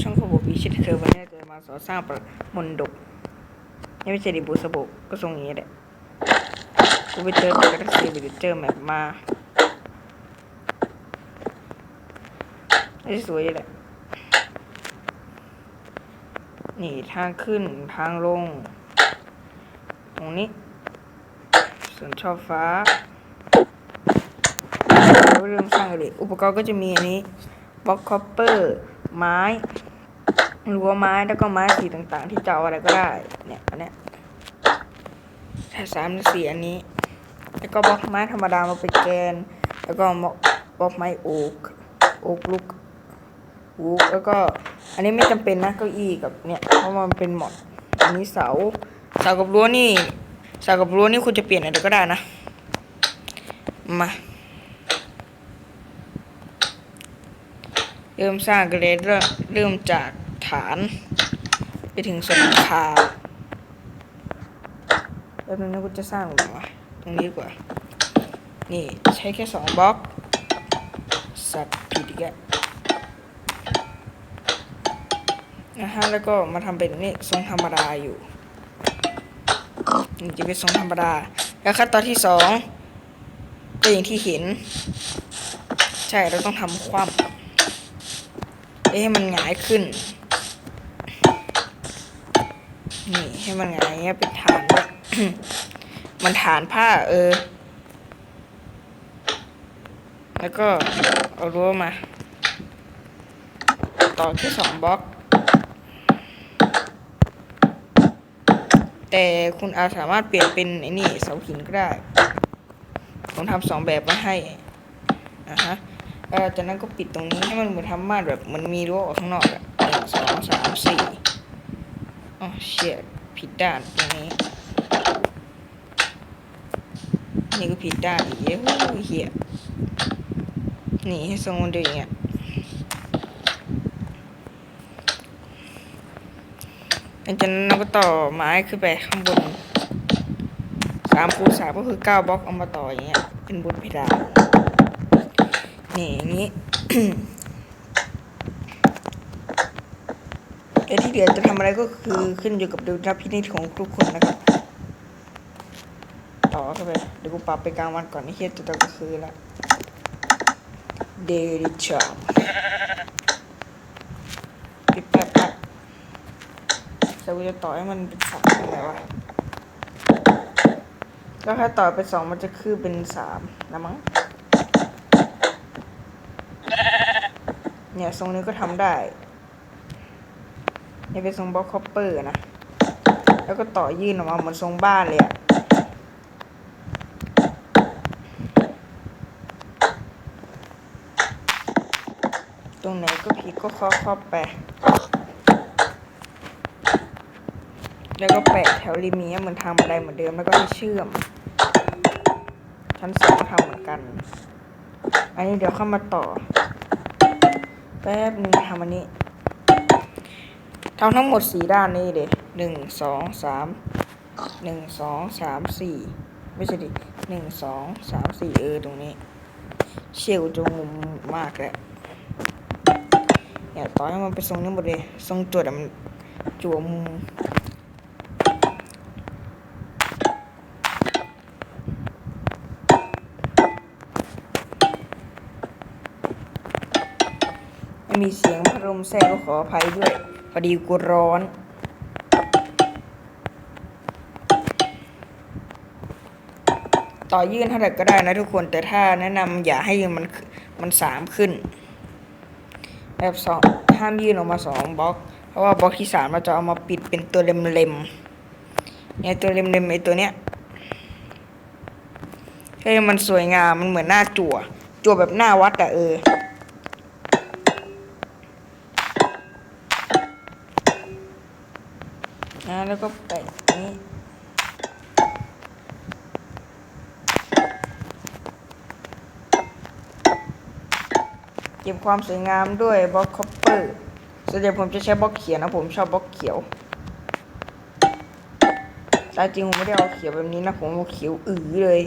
ช่องขบวิชิตเคอร์วันนี้จะมาสอนสร้างประมนดกนี่ไม่ใช่ดิบุสบุก็ทรงนี้แหละกูไปเจอกับทักซี่ไปเจอแมปมาไอ้สวยแหละนี่ทางขึ้นทางลง ตรงนี้ส่วนช่อฟ้าเริ่มสร้างเลยอุปกรณ์ก็จะมีอันนี้บล็อกคอปเปอร์ ไม้รั้วไม้แล้วก็ไม้สีต่างๆ ที่จะเอาอะไรก็ได้เนี่ยอันเนี้ยแค่สามสี่อันนี้ แล้วก็บล็อกไม้ธรรมดามาเป็นแกน แล้วก็บล็อกบล็อกไม้โอ๊กโอ๊กลูกวูกแล้วก็อันนี้ไม่จำเป็นนะเก้าอี้กับเนี่ยเพราะมันเป็นหมอดอันนี้เสาเสากับรั้วนี่เสากับรั้วนี่คุณจะเปลี่ยนอะไรก็ได้นะมา เริ่มสร้างกันเลยเริ่มเริ่มจากฐาน ไปถึงส่วนหลังคาแล้วนึงนกูจะสร้างหรอวะตรงนี้กว่า นี่ใช้แค่สองบล็อกสับผิดอีกแล้วนะฮะแล้วก็มาทำเป็นนี่ทรงธรรมดาอยู่นี่จะเป็นทรงธรรมดา แล้วขั้นตอนที่สองก็อย่างที่เห็น ใช่เราต้องทำคว่ำ ให้มันหงายขึ้น นี่ให้มันหงายเงี้ยเป็นฐานด้วยมันฐานผ้าเออ แล้วก็เอารั้วมา ต่อแค่สองบล็อก แต่คุณอาจสามารถเปลี่ยนเป็นไอ้นี่เสาหินก็ได้ ผมทำสองแบบมาให้อะฮะ เออจากนั้นก็ปิดตรงนี้ให้มันเหมือนทำม่านแบบเหมันมีรั้วออกข้างนอกอะหนึ่งสองสามสี่อ๋อเชียผิดด้านตรงนี้นี่ก็ผิดด้านอีกเฮ้ยเหี้ยนี่ให้ทรงมันดียวอย่างเงี้ยหลังจากนั้นเราก็ต่อไม้ขึ้นไปข้างบนสามคูณสามก็คือเก้าบล็อกเอามาต่ออย่างเงี้ยเป็นบนเพดาน นี่อย่างนี้แต่ที่เหลือจะทำอะไรก็คือขึ้นอยู่กับดุลพินิจของทุกคนนะครับ ต่อเข้าไปเดี๋ยวกูปรับไปกลางวันก่อนนี่เฮียจะตอนกลางคืนละเดลิชอมปิดแป๊บแป๊บจะกูจะต่อให้มันเป็นสามยังไงวะก็แค่ต่อเป็นสองมันจะคือเป็นสามนะมั้ง เนี่ยทรงนี้ก็ทำได้นี่เป็นทรงบล็อกคอปเปอร์นะ แล้วก็ต่อยื่นออกมาเหมือนทรงบ้านเลยอะตรงไหนก็พลิกก็คาะเข้าไป แล้วก็แปะแถวริมนี้เหมือนทำอะไรเหมือนเดิมแล้วก็ให้เชื่อม ชั้นสองทำเหมือนกัน อันนี้เดี๋ยวเข้ามาต่อ แป๊บหนึ่งทำอันนี้ทำทั้งหมดสี่ด้านนี้เด็ดหนึ่งสองสามหนึ่งสองสามสี่ไม่ใช่ดิหนึ่งสองสามสี่เออตรงนี้ เชี่ยวจงมุมมากเลยเนี่ยต่อให้มันไปทรงนี้หมดเลยทรงจวดมันจั่วมุม มีเสียงพัดลมแทรกก็ขออภัยด้วย พอดีกูร้อน ต่อยื่นเท่าไหร่ก็ได้นะทุกคนแต่ถ้าแนะนำอย่าให้มันมันสามขึ้น แบบสองห้ามยื่นออกมาสองบล็อก เพราะว่าบล็อกที่สามเราจะเอามาปิดเป็นตัวเล็มๆเนี่ยตัวเล็มๆไอตัวเนี้ยให้มันสวยงามมันเหมือนหน้าจั่วจั่วแบบหน้าวัดอะเออ นะแล้วก็แปะนี้เก็บความสวยงามด้วยบล็อกคอปเปอร์ส่วนใหญ่ผมจะใช้บล็อกเขียวนะผมชอบบล็อกเขียวแต่จริงผมไม่ได้เอาเขียวแบบนี้นะผมเอาเขียวอือเลย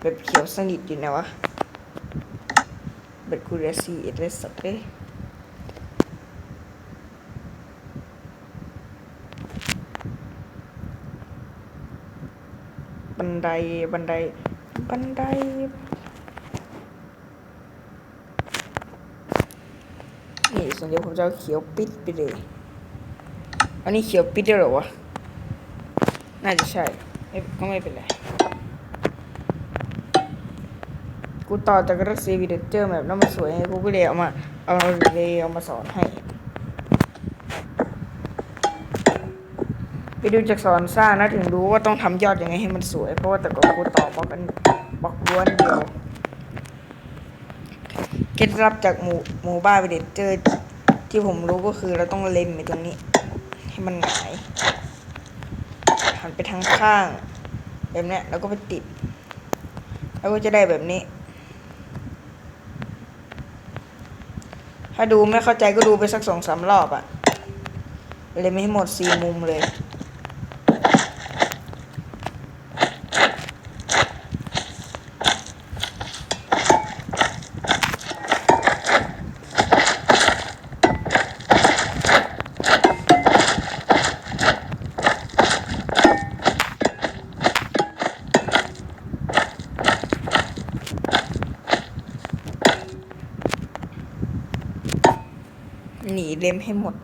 แบบเขียวสนิทอยู่นะวะแบบกูเรซีเอสสักเลย บันไดบันได บันได นี่ส่วนเดียวผมจะเขียวปิดไปเลย อันนี้เขียวปิดได้หรอวะ น่าจะใช่ก็ไม่เป็นไร กูต่อจากรัสเซียวีเดเจอร์แบบนั้นมันสวยไงกูก็เลยเอามา เอาเลยเอามาสอนให้ ไปดูจากสอนสร้างนะถึงรู้ว่าต้องทำยอดยังไงให้มันสวย เพราะว่าแต่ก่อนกูต่อบล็อกกันบล็อกล้วนเดียวเคล็ดลับจากหมู่หมู่บ้านวีเดเจอที่ผมรู้ก็คือเราต้องเล็มไปตรงนี้ ให้มันหงายหันไปทางข้างแบบนี้แล้วก็ไปติด แล้วก็จะได้แบบนี้ ถ้าดูไม่เข้าใจก็ดูไปสักสองสามรอบอะเลยไม่ให้หมดสี่มุมเลย หนีเล็มให้หมด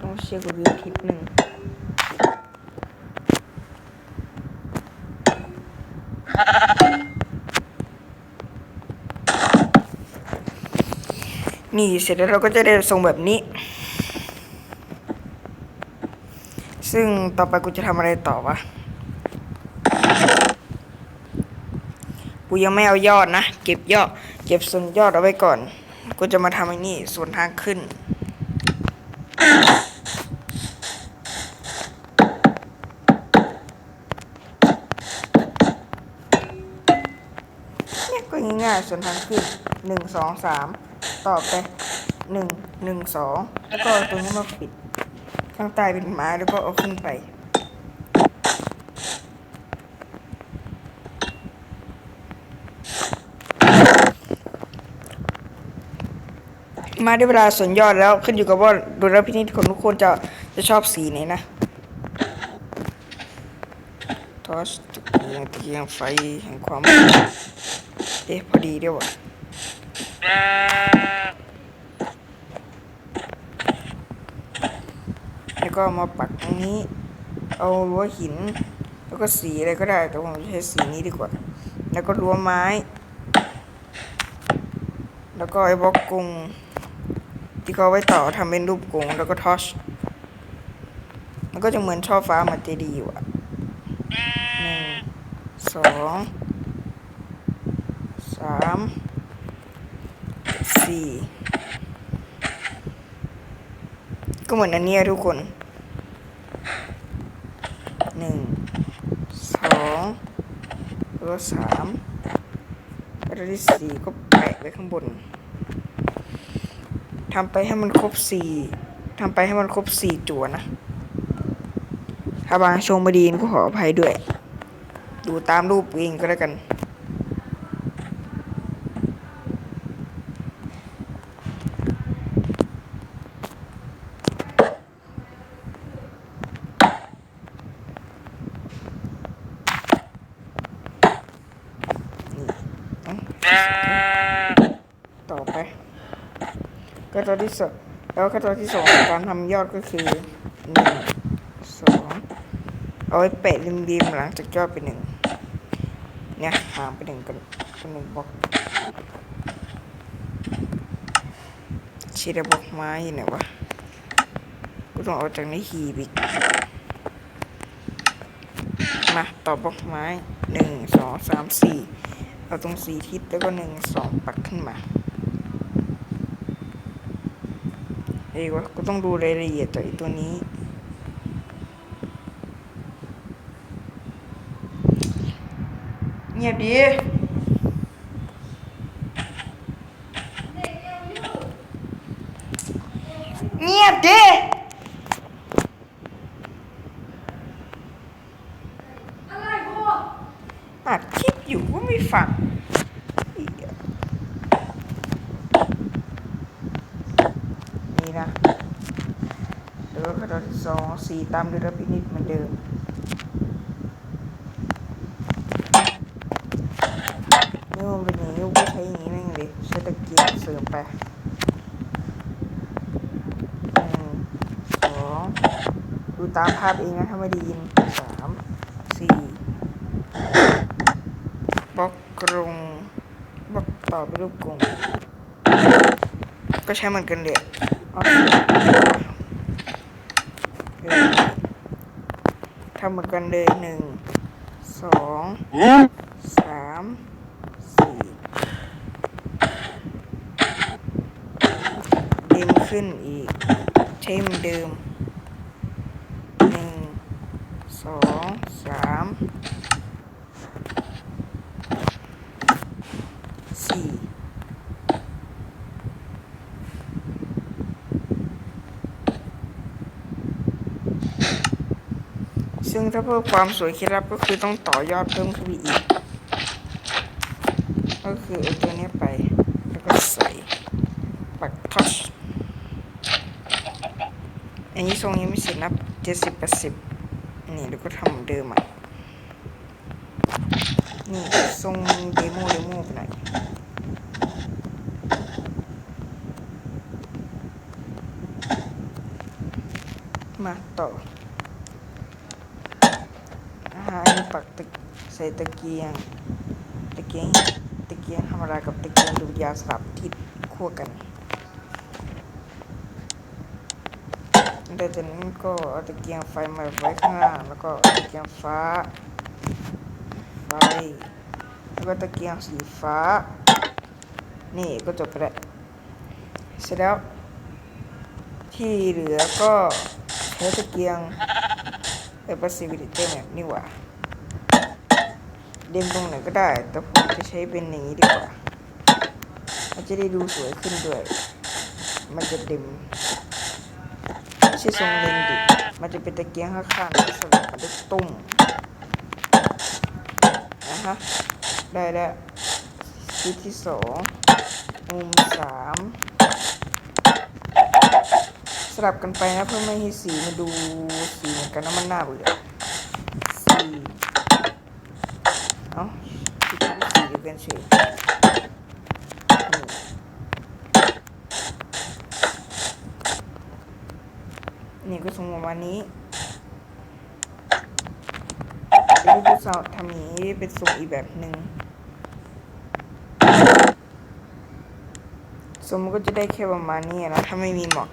ต้องเชื่อกับวิวทิปหนึ่งนี่เสร็จแล้วเราก็จะได้ทรงแบบนี้ ซึ่งต่อไปกูจะทำอะไรต่อวะ กูยังไม่เอายอดนะ เก็บยอด เก็บส่วนยอดเอาไว้ก่อน กูจะมาทำไอ้นี่ส่วนทางขึ้น เนี่ยก็ง่ายๆส่วนทางขึ้นหนึ่งสองสามต่อไปหนึ่งหนึ่งสองแล้วก็ตรงนี้มาปิด ข้างใต้เป็นไม้แล้วก็เอาขึ้นไป มาได้เวลาส่วนยอดแล้วขึ้นอยู่กับว่าดูแลพินิจของทุกคนจะจะชอบสีไหนนะทอสตะเกียงตะเกียงไฟแห่งความมืดเอ๊ะพอดีเดียววะแล้วก็มาปักตรงนี้ เอารั้วหิน แล้วก็สีอะไรก็ได้ แต่ผมใช้สีนี้ดีกว่า แล้วก็รั้วไม้ แล้วก็ไอ้บล็อกกรุง ที่เขาไว้ต่อทำเป็นรูปกรงแล้วก็ทอชมันก็จะเหมือนช่อฟ้ามันเจดีย์อยู่อะหนึ่งสองสามสี่ก็เหมือนอันนี้ทุกคนหนึ่งสองแล้วสามแล้วที่สี่ก็แปะไว้ข้างบน ทำไปให้มันครบสี่ทำไปให้มันครบสี่จั่วนะ ถ้าบางชงไม่ดีก็ขออภัยด้วย ดูตามรูปเองก็แล้วกัน ต่อไป ก็ตัวที่สองแล้วก็ตัวที่สองของการทำยอดก็คือหนึ่งสองเอาไว้แปะริมๆหลังจากยอดไปหนึ่งเนี่ยหางไปหนึ่งกันกันหนึ่งบล็อกชีดบล็อกไม้อยู่ไหนวะกูต้องเอาจากในหีบอีกมาต่อบล็อกไม้หนึ่งสองสามสี่เอาตรงสี่ทิศแล้วก็หนึ่งสองปักขึ้นมา เอ้ยวะก็ต้องดูรายละเอียดจากไอ้ตัวนี้ เงียบดีเงียบดิอัดคลิปอยู่ก็ไม่ฟังเหี้ย ตอนที่สองสี่ตามด้วยรพินิจเหมือนเดิมนี่มันเป็นอย่างนี้ก็ใช้อย่างนี้แม่งเลยใช้ตะเกียบเสริมไปสองดูตามภาพเองนะถ้าไม่ได้ยินสามสี่บล็อกกรงบล็อกต่อไปรูปกรงก็ใช้เหมือนกันเลย ทำเหมือนกันเลยหนึ่งสองสามสี่ดึงขึ้นอีกใช้เหมือนเดิมหนึ่งสองสามสี่ ซึ่งถ้าเพื่อความสวยเคล็ดลับก็คือต้องต่อยอดเพิ่มขึ้นไปอีก ก็คือเอาตัวนี้ไป แล้วก็ใส่ปักท็อชอันนี้ทรงยังไม่เสร็จนับเจ็ดสิบแปดสิบนี่แล้วก็ทำเหมือนเดิมอะนี่ทรงเดโมเดโมไปหน่อยมาต่ออาหารอันนี้ ปักตะใส่ตะเกียง ตะเกียงตะเกียงธรรมดากับตะเกียงดูดยาสลับทิศคู่กันเดี๋ยวจากนั้นก็เอาตะเกียงไฟมาไว้ข้างล่างแล้วก็ตะเกียงฟ้าไฟแล้วก็ตะเกียงสีฟ้า นี่ก็จบไปแล้วเสร็จแล้ว ที่เหลือก็ใช้ตะเกียงเออ possibility แบบนี่หว่า เด่นตรงไหนก็ได้ แต่ผมจะใช้เป็นอย่างนี้ดีกว่า มันจะได้ดูสวยขึ้นด้วย มันจะเด่นไม่ใช่ทรงเลนดิมันจะเป็นตะเกียงข้างๆสลับกับด้วยตุ้มนะฮะ ได้แล้วชิ้นที่สองมุมสามสลับกันไปนะเพื่อไม่ให้สีมันดูสีเหมือนกันแล้วมันน่าเบื่อสี่ เอาคิดว่าสีเดียวกันเฉยนี่นี่ก็ทรงประมาณนี้เดี๋ยวดูสาวทำนี้เป็นทรงอีกแบบหนึ่งทรงมันก็จะได้แค่ประมาณนี้นะถ้าไม่มีหมอด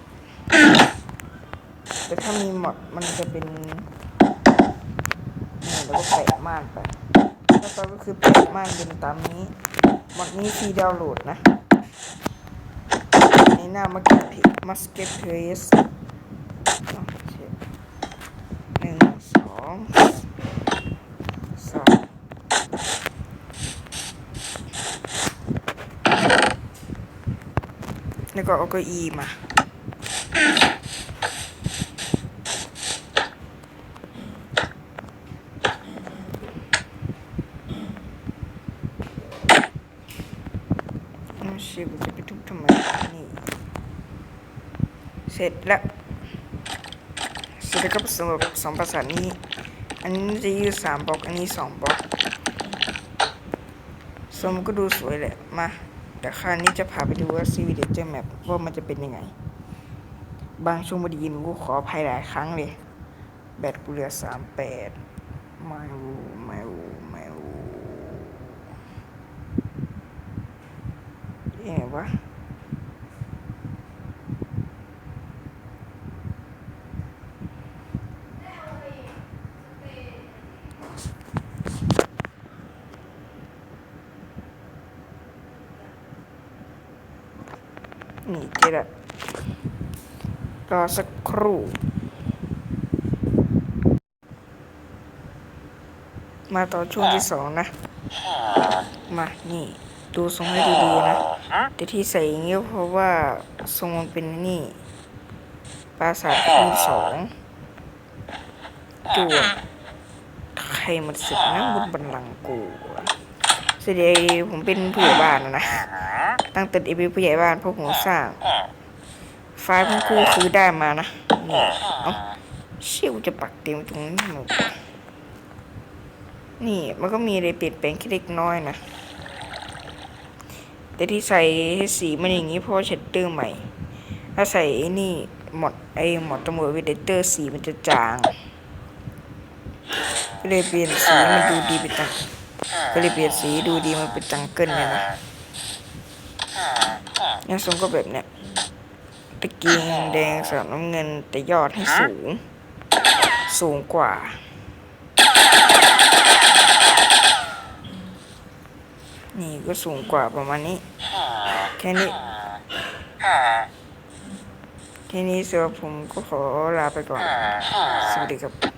แต่ถ้ามีหมอดมันจะเป็นนี่แล้วก็แปะม่านไป ก็คือแปะม่านเป็นตามนี้หมดนี้ฟรีดาวน์โหลดนะในหน้ามาเก็ตเพมาสเก็ตเพสหนึ่งสองสามแล้วก็เอาเก้าอี้มา น้ำชิบจะไปทุบทำไมนี่ เสร็จแล้วเสร็จแล้วก็สำหรับสองภาษานี้ อันนี้จะยืดสามบล็อกอันนี้สองบล็อกสมก็ดูสวยแหละ มาแต่คราวนี้จะพาไปดูว่าซีวีเดเจอร์แมปว่ามันจะเป็นยังไง บางช่วงไม่ได้ยินกูขออภัยหลายครั้งเลย แบตกูเหลือสามแปดไม่รู้ไม่รู้ไม่รู้ยังไงวะ นี่เจ๊ละรอสักครู่ มาต่อช่วงที่สองนะ มานี่ ดูทรงให้ดีๆนะแต่ที่ใส่อย่างนี้ก็เพราะว่าทรงมันเป็นนี่ปราสาทที่สองจั่ว ใครมันสึกนะบนบันลังก์กูเสียดายผมเป็นผู้ใหญ่บ้านนะ ตั้งแต่เอเป็นผู้ใหญ่บ้านเพราะผมสร้างไฟล์คุณครูคือได้มานะนี่เอ้าเชี่ยวจะปักเต็มตรงนี้หมดนี่มันก็มีอะไรเปลี่ยนแปลงแค่เล็กน้อยนะแต่ที่ใส่สีมันอย่างนี้เพราะเชดเดอร์ใหม่ ถ้าใส่ไอ้นี่หมดไอ้หมดตำรวจวิเดเตอร์สีมันจะจาง ก็เลยเปลี่ยนสีมันดูดีไปจังก็เลยเปลี่ยนสีดูดีมันเป็นจังเกิลเนี่ยนะเนี่ยทรงก็แบบเนี้ยตะกี้แดงสำน้ำเงินแต่ยอดให้สูง สูงกว่านี่ก็สูงกว่าประมาณนี้แค่นี้แค่นี้สำหรับผมก็ขอลาไปก่อน สวัสดีครับ